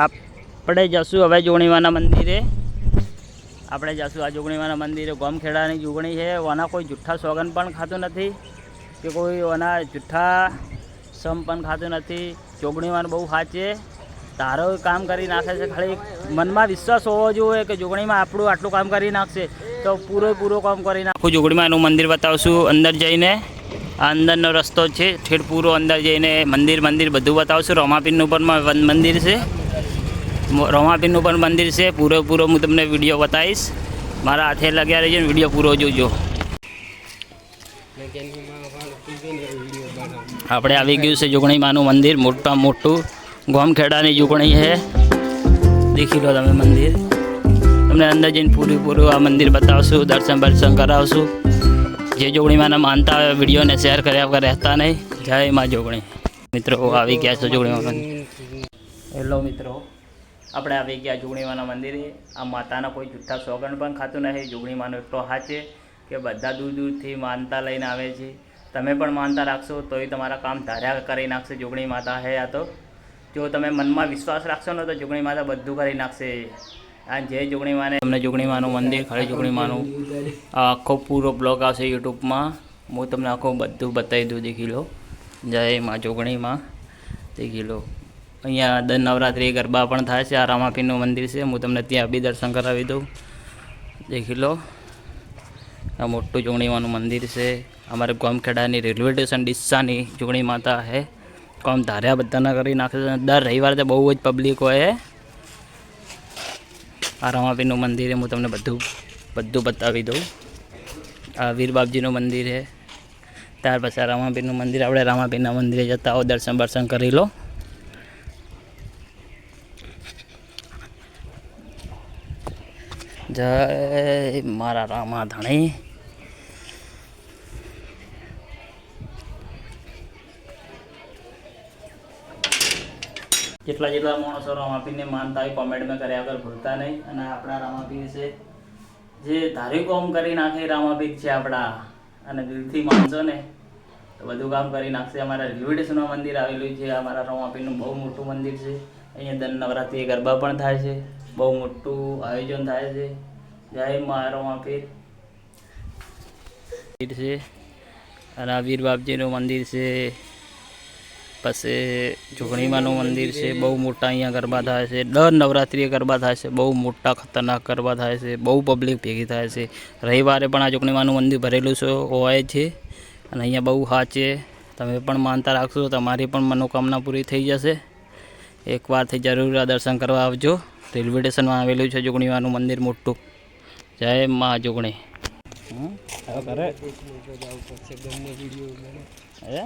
આપણે જશું હવે જોગણીમાના મંદિરે. આપણે જશું આ જોગણીમાના મંદિરે. ગોમખેડાની જોગણી છે. ઓના કોઈ જુઠ્ઠા સોગન પણ ખાતું નથી કે કોઈ ઓના જુઠ્ઠા સમ પણ ખાતું નથી. જોગણીમાં બહુ સાચે. તારો કામ કરી નાખે છે. ખાલી મનમાં વિશ્વાસ હોવો જોઈએ કે જોગણીમાં આપણું આટલું કામ કરી નાખશે તો પૂરો પૂરો કામ કરી નાખું. જોગણીમાં એનું મંદિર બતાવશું અંદર જઈને. આ અંદરનો રસ્તો છે. ઠેઠ પૂરો અંદર જઈને મંદિર મંદિર બધું બતાવશું. રોમાપીરનું પણ મંદિર છે. રોમાપીરનું પણ મંદિર છે પૂરેપૂરો હું તમને વીડિયો બતાવીશ મારા હાથે લગ્યા રહીને વીડિયો પૂરો જોજો આપણે આવી ગયું છે જોગણીમાનું મંદિર મોટા મોટું ગોમખેડાની જોગણી છે દેખી લો તમે મંદિર તમને અંદર જઈને પૂરેપૂરું આ મંદિર બતાવશું દર્શન બર્શન કરાવશું જે જોગણીમાના માનતા હોય વિડીયોને શેર કર્યા વગર રહેતા નહીં જય માં જોગણી મિત્રો આવી ગયા છે જોગણીમાં હેલો મિત્રો આપણે આવી ગયા જોગણીમાના મંદિરે. આ માતાના કોઈ જુઠ્ઠા સોગંદ પણ ખાતું નથી. જોગણીમાનો એટલો હાચે કે બધા દૂર દૂરથી માનતા લઈને આવે છે. તમે પણ માનતા રાખશો, તોય તમારા કામ ધાર્યા કરી નાખશે જોગણી માતા. હે, આ તો જો તમે મનમાં વિશ્વાસ રાખશો ને તો જોગણી માતા બધું કરી નાખશે. આ જે જોગણી માને તમને જોગણી માનું મંદિર, ખરે જોગણી માનું આખો પૂરો બ્લોગ આવશે યુટ્યુબમાં. હું તમને આખું બધું બતાવી દઉં. દેખી લો. જય માં જોગણીમાં. દેખી લો. અહીંયા દર નવરાત્રિ ગરબા પણ થાય છે. આ રામાપીરનું મંદિર છે. હું તમને ત્યાં બી દર્શન કરાવી દઉં. દેખી લો. આ મોટું જોગણીમાનું મંદિર છે. અમારે ગોમખેડાની રેલવે સ્ટેશન ડીસાની જોગણી માતા છે કોમ ધાર્યા બધાના કરી નાખે છે. દર રવિવારે તો બહુ જ પબ્લિક હોય આ રામાપીરનું મંદિર હું. તમને બધું બધું બતાવી દઉં. આ વીરબાપજીનું મંદિર છે ત્યાર પછી રામાપીરનું મંદિર. આપણે રામાપીરના મંદિરે જતા આવો. દર્શન બર્શન કરી લો. જય મારા રામા ધણી જેટલા જેટલા માણસો રામાપીરને માનતા હોય કોમેન્ટમાં કર્યા વગર ભૂલતા નહીં. અને આપણા રામાપીર છે. જે ધાર્યું કોમ કરી નાખે એ છે આપણા. અને દિલથી માનશો ને, તો બધું કામ કરી નાખશે. અમારા રેલવે મંદિર આવેલું છે. અમારા રામાપીરનું બહુ મોટું મંદિર છે. અહીંયા દર નવરાત્રિ ગરબા પણ થાય છે. બહુ મોટું આયોજન થાય છે. જય મા રામાપીર મંદિર છે. રાવીર બાપજીનું મંદિર છે. પછી જોગણીમાનું મંદિર છે. બહુ મોટા અહીંયા ગરબા થાય છે. દર નવરાત્રિએ ગરબા થાય છે. બહુ મોટા ખતરનાક ગરબા થાય છે. બહુ પબ્લિક ભેગી થાય છે. રવિવારે પણ આ જોગણીમાનું મંદિર ભરેલું છે હોય છે. અને અહીંયા બહુ સાચે તમે પણ માનતા રાખશો, તમારી પણ મનોકામના પૂરી થઈ જશે. એકવારથી જરૂર દર્શન કરવા આવજો. રેલવે સ્ટેશનમાં આવેલું છે જોગણીમાનું મંદિર મોટું. જય મા જોગણી કરે હે?